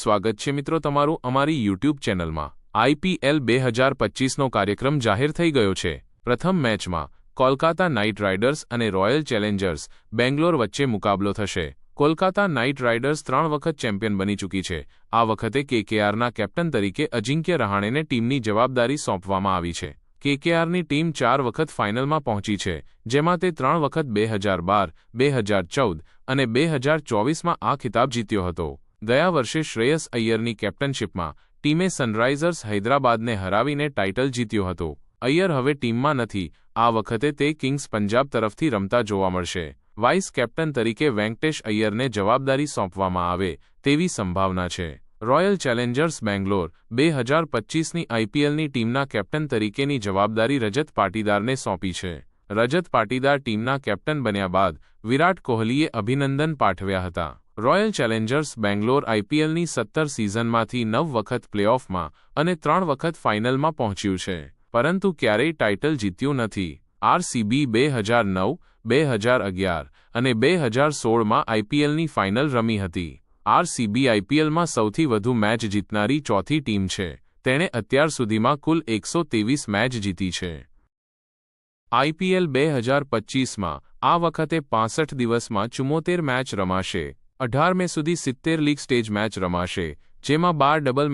સ્વાગત છે મિત્રો તમારું અમારી યુટ્યુબ ચેનલમાં. આઈપીએલ બે હજાર પચીસનો કાર્યક્રમ જાહેર થઈ ગયો છે. પ્રથમ મેચમાં, કોલકાતા નાઇટ રાઇડર્સ અને રોયલ ચેલેન્જર્સ બેંગ્લોર વચ્ચે મુકાબલો થશે. કોલકાતા નાઇટ રાઇડર્સ ત્રણ વખત ચેમ્પિયન બની ચૂકી છે. આ વખતે કેકેઆરના કેપ્ટન તરીકે અજિંક્ય રહાણેને ટીમની જવાબદારી સોંપવામાં આવી છે. કેકેઆરની ટીમ ચાર વખત ફાઇનલમાં પહોંચી છે, જેમાં તે ત્રણ વખત બે હજાર બાર, બે હજાર ચૌદ અને બે હજાર ચોવીસમાં આ ખિતાબ જીત્યો હતો. ગયા વર્ષે શ્રેયસ અય્યરની કેપ્ટનશીપમાં ટીમે સનરાઇઝર્સ હૈદરાબાદને હરાવીને ટાઇટલ જીત્યો હતો. અય્યર હવે ટીમમાં નથી. આ વખતે તે કિંગ્સ પંજાબ તરફથી રમતા જોવા મળશે. વાઇસ કેપ્ટન તરીકે વેંકટેશ અય્યરને જવાબદારી સોંપવામાં આવે તેવી સંભાવના છે. રોયલ ચેલેન્જર્સ બેંગ્લોર બે હજાર પચીસની આઈપીએલની ટીમના કેપ્ટન તરીકેની જવાબદારી રજત પાટીદારને સોંપી છે. રજત પાટીદાર ટીમના કેપ્ટન બન્યા બાદ વિરાટ કોહલીએ અભિનંદન પાઠવ્યા હતા. રોયલ ચેલેન્જર્સ બેંગ્લોર આઈપીએલની સત્તર સિઝનમાંથી નવ વખત પ્લેઓફમાં અને ત્રણ વખત ફાઇનલમાં પહોંચ્યું છે. પરંતુ ક્યારેય ટાઇટલ જીત્યું નથી. આરસીબી બે હજાર નવ બે હજાર અગિયાર અને બે હજાર સોળમાં આઈપીએલની ફાઇનલ રમી હતી. આરસીબી આઈપીએલમાં સૌથી વધુ મેચ જીતનારી ચોથી ટીમ છે. તેણે અત્યાર સુધીમાં કુલ એકસો મેચ જીતી છે. આઈપીએલ બે હજાર પચીસમાં આ વખતે પાસઠ દિવસમાં ચુમ્મોતેર મેચ રમાશે. અઢાર મે સુધી સિત્તેર લીગ સ્ટેજ મેચ રમાશે, જેમાં બાર ડબલ